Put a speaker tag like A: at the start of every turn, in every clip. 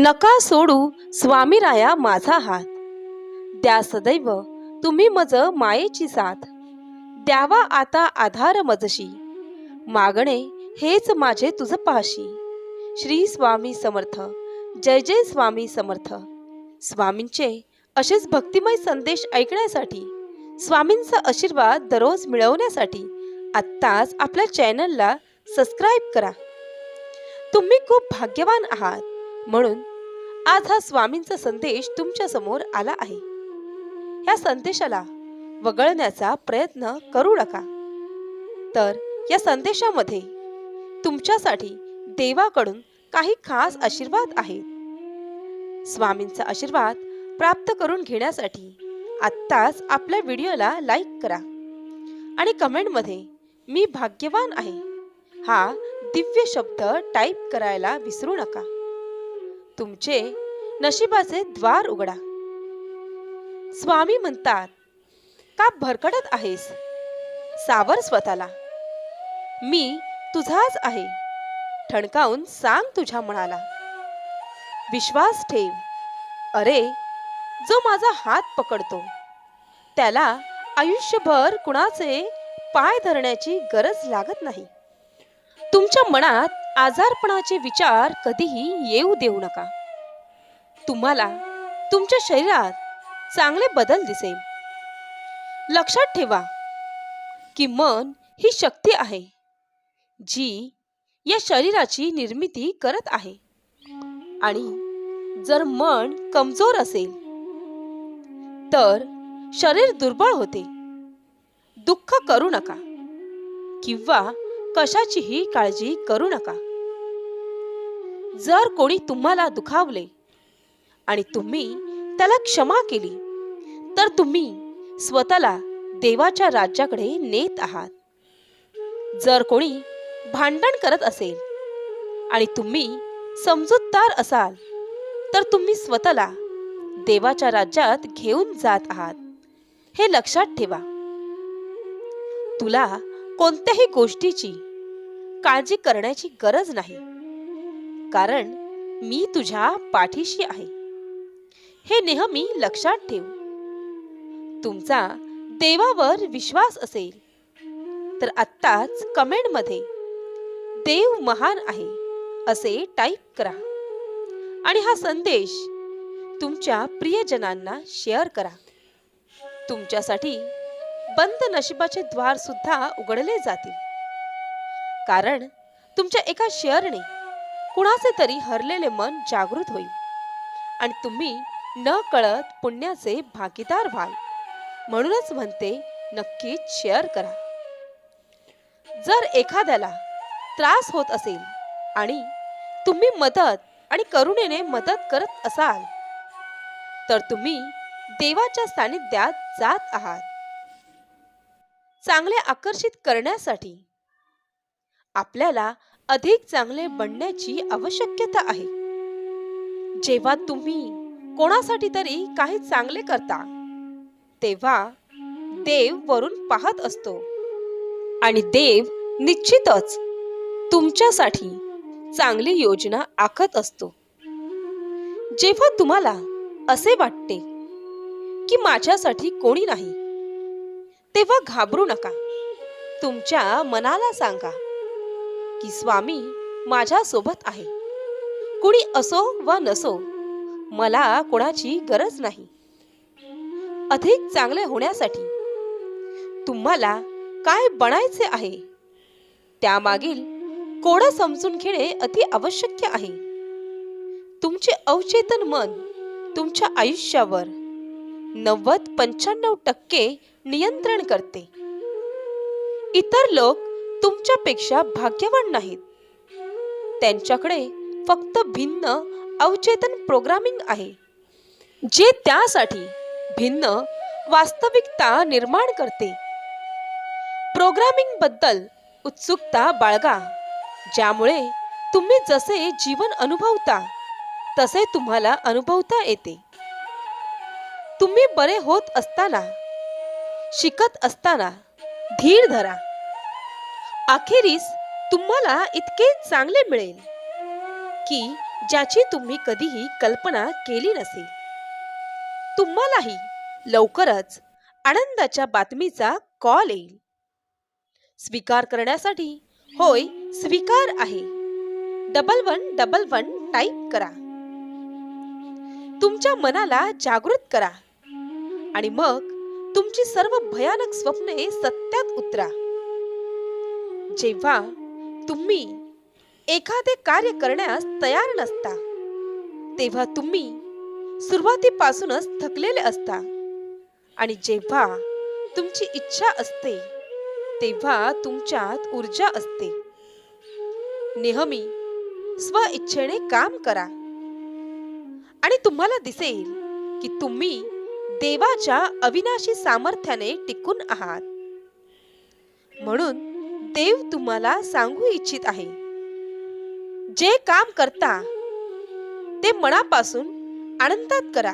A: नका सोडू स्वामीराया माझा हात. द्या सदैव तुम्ही मज मायेची साथ. द्यावा आता आधार मजशी. मागणे हेच माझे तुझ पाशी. श्री स्वामी समर्थ. जय जय स्वामी समर्थ. स्वामींचे असेच भक्तिमय संदेश ऐकण्यासाठी स्वामींचा आशीर्वाद दररोज मिळवण्यासाठी आत्ताच आपल्या चॅनलला सबस्क्राईब करा. तुम्ही खूप भाग्यवान आहात. म्हणून आज हा स्वामींचा संदेश तुमच्यासमोर आला आहे. या संदेशाला वगळण्याचा प्रयत्न करू नका. तर या संदेशामध्ये तुमच्यासाठी देवाकडून काही खास आशीर्वाद आहेत. स्वामींचा आशीर्वाद प्राप्त करून घेण्यासाठी आत्ताच आपल्या व्हिडिओला लाईक करा आणि कमेंटमध्ये मी भाग्यवान आहे हा दिव्य शब्द टाईप करायला विसरू नका. तुमचे नशिबाचे द्वार उघडा. स्वामी म्हणतात का भरकटत आहेस? सावर स्वतःला. मी तुझाच आहे. ठणकावून सांग तुझ्या मनाला. विश्वास ठेव. अरे जो माझा हात पकडतो त्याला आयुष्यभर कुणाचे पाय धरण्याची गरज लागत नाही. तुमच्या मनात आजारपणाचे विचार कधीही येऊ देऊ नका. तुम्हाला तुमच्या शरीरात चांगले बदल दिसेल. लक्षात ठेवा की मन ही शक्ती आहे जी या शरीराची निर्मिती करत आहे. आणि जर मन कमजोर असेल तर शरीर दुर्बळ होते. दुःख करू नका किंवा कशाचीही काळजी करू नका. जर कोणी तुम्हाला दुखावले आणि तुम्ही त्याला क्षमा केली. तर तुम्ही स्वतःला देवाच्या राज्याकडे नेत आहात. जर कोणी भांडण करत असेल आणि तुम्ही समजूतदार असाल तर तुम्ही स्वतःला देवाच्या राज्यात घेऊन जात आहात. हे लक्षात ठेवा. तुला कोणत्याही गोष्टीची काळजी करण्याची गरज नाही. कारण मी तुझ्या पाठीशी आहे. हे नेहमी लक्षात ठेव. तुमचा देवावर विश्वास असेल तर आत्ताच कमेंटमध्ये देव महान आहे असे टाईप करा. आणि हा संदेश तुमच्या प्रियजनांना शेअर करा. तुमच्यासाठी बंद नशिबाचे द्वार सुद्धा उघडले जातील. कारण तुमच्या एका शेअरने कुणाचे तरी हरलेले मन जागृत होईल. आणि तुम्ही न कळत पुण्याचे भागीदार व्हाल. म्हणूनच म्हणते नक्कीच शेअर करा. जर एखाद्याला त्रास होत असेल आणि तुम्ही मदत आणि करुणेने मदत करत असाल तर तुम्ही देवाच्या सानिध्यात जात आहात. चांगले आकर्षित करण्यासाठी आपल्याला अधिक चांगले बनण्याची आवश्यकता आहे. जेव्हा तुम्ही कोणासाठी तरी काही चांगले करता. तेव्हा देव वरून पाहत असतो. आणि देव निश्चितच तुमच्यासाठी चांगली योजना आखत असतो. जेव्हा तुम्हाला असे वाटते की माझ्यासाठी कोणी नाही तेव्हा घाबरू नका. तुमच्या मनाला सांगा की स्वामी माझ्या सोबत आहे. कुणी असो वा नसो मला कोणाची गरज नाही. अधिक चांगले होण्यासाठी तुम्हाला काय बनायचे आहे? त्यामागील कोडं समजून घेणे अति आवश्यक आहे. तुमचे अवचेतन मन तुमच्या आयुष्यावर नव्वद पंच्याण्णव टक्के नियंत्रण करते. इतर लोक तुमच्यापेक्षा भाग्यवान नाहीत. त्यांच्याकडे फक्त भिन्न अवचेतन प्रोग्रामिंग आहे जे त्यासाठी भिन्न वास्तविकता निर्माण करते. प्रोग्रामिंगबद्दल उत्सुकता बाळगा ज्यामुळे तुम्ही जसे जीवन अनुभवता तसे तुम्हाला अनुभवता येते. तुम्ही बरे होत असताना शिकत असताना धीर धरा. अखेरीस तुम्हाला इतके चांगले मिळेल की ज्याची तुम्ही कधीही कल्पना केली नसेल. तुम्हालाही लवकरच आनंदाच्या बातमीचा कॉल येईल. स्वीकार करण्यासाठी होय स्वीकार आहे. Double one double one type करा. तुमच्या मनाला जागृत करा. आणि मग तुमची सर्व भयानक स्वप्ने सत्यात उतरा. जेव्हा तुम्ही एखादे कार्य करण्यास तयार नसता. तेव्हा तुम्ही सुरुवातीपासूनच थकलेले असता. आणि जेव्हा तुमची इच्छा असते तेव्हा तुमच्यात ऊर्जा असते. नेहमी स्व इच्छेने काम करा. आणि तुम्हाला दिसेल की तुम्ही देवाच्या अविनाशी सामर्थ्याने टिकून आहात. म्हणून देव तुम्हाला सांगू इच्छित आहे. जे काम करता ते मनापासून आनंदात करा.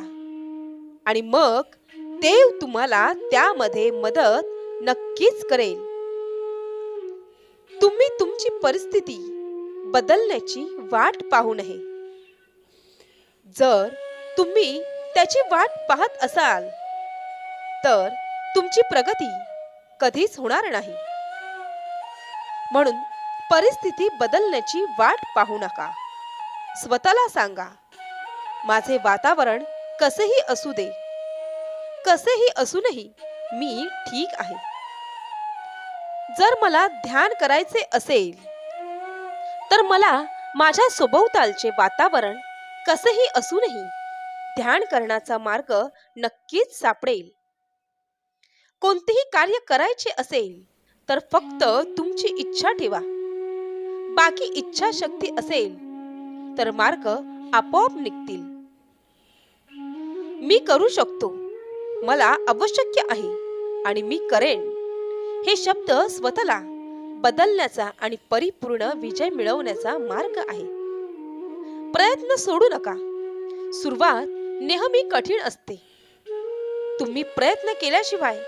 A: आणि मग देव तुम्हाला त्यामध्ये मदत नक्कीच करेल. तुम्ही तुमची परिस्थिती बदलण्याची वाट पाहू नये. जर तुम्ही त्याची वाट पाहत असाल तर तुमची प्रगती कधीच होणार नाही. म्हणून परिस्थिती बदलण्याची वाट पाहू नका. स्वतःला सांगा माझे वातावरण कसेही असू दे कसेही असूनही मी ठीक आहे. जर मला ध्यान करायचे असेल तर मला माझ्या सभोवतालचे वातावरण कसेही असूनही ध्यान करण्याचा मार्ग नक्कीच सापडेल. कोणतेही कार्य करायचे असेल तर फक्त तुमची इच्छा ठेवा. बाकी इच्छा शक्ती असेल तर मार्ग आपोआप निघतील. मी करू शकतो. मला आवश्यक आहे आणि मी करेन. हे शब्द स्वतःला बदलण्याचा आणि परिपूर्ण विजय मिळवण्याचा मार्ग आहे. प्रयत्न सोडू नका. सुरुवात नेहमी कठीण असते. तुम्ही प्रयत्न केल्याशिवाय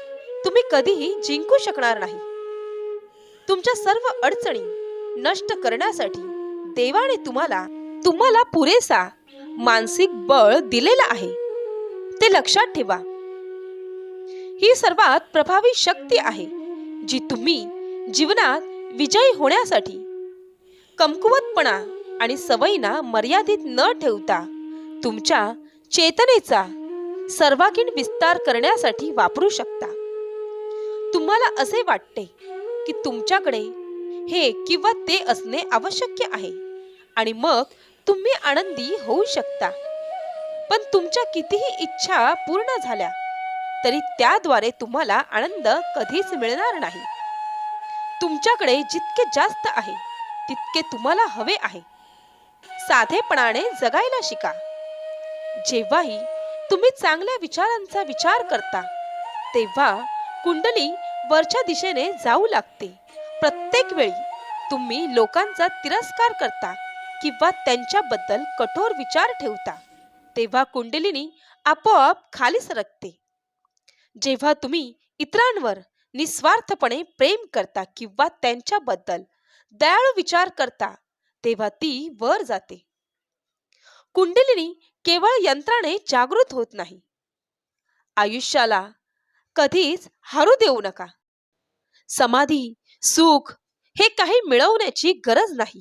A: तुम्ही कधीही जिंकू शकणार नाही. तुमच्या सर्व अडचणी नष्ट करण्यासाठी देवाने तुम्हाला तुम्हाला पुरेसा मानसिक बळ दिलेला आहे. ते लक्षात ठेवा. ही सर्वात प्रभावी शक्ती आहे जी तुम्ही जीवनात विजयी होण्यासाठी कमकुवतपणा आणि सवयींना मर्यादित न ठेवता तुमच्या चेतनेचा सर्वांगीण विस्तार करण्यासाठी वापरू शकता. तुम्हाला असे वाटते की तुमच्याकडे हे किंवा ते असणे आवश्यक आहे. आणि मग तुम्ही आनंदी होऊ शकता. पण तुमच्या कितीही इच्छा पूर्ण झाल्या तरी त्याद्वारे तुम्हाला आनंद कधीच मिळणार नाही. तुमच्याकडे जितके जास्त आहे तितके तुम्हाला हवे आहे. साधेपणाने जगायला शिका. जेव्हाही तुम्ही चांगल्या विचारांचा विचार करता तेव्हा कुंडली वरच्या दिशेने जाऊ लागते. प्रत्येक वेळी तुम्ही लोकांचा तिरस्कार करता किंवा त्यांच्याबद्दल कठोर विचार ठेवता तेव्हा कुंडलिनी आपोआप खाली सरकते जेव्हा तुम्ही इतरांवर निस्वार्थपणे प्रेम करता किंवा त्यांच्याबद्दल दयाळू विचार करता तेव्हा ती वर जाते. कुंडलिनी केवळ यंत्राने जागृत होत नाही. आयुष्याला कधीच हारू देऊ नका. समाधी सुख हे काही मिळवण्याची गरज नाही.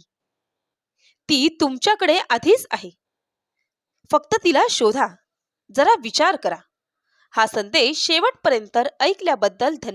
A: ती तुमच्याकडे आधीच आहे. फक्त तिला शोधा. जरा विचार करा. हा संदेश शेवटपर्यंत ऐकल्याबद्दल धन्यवाद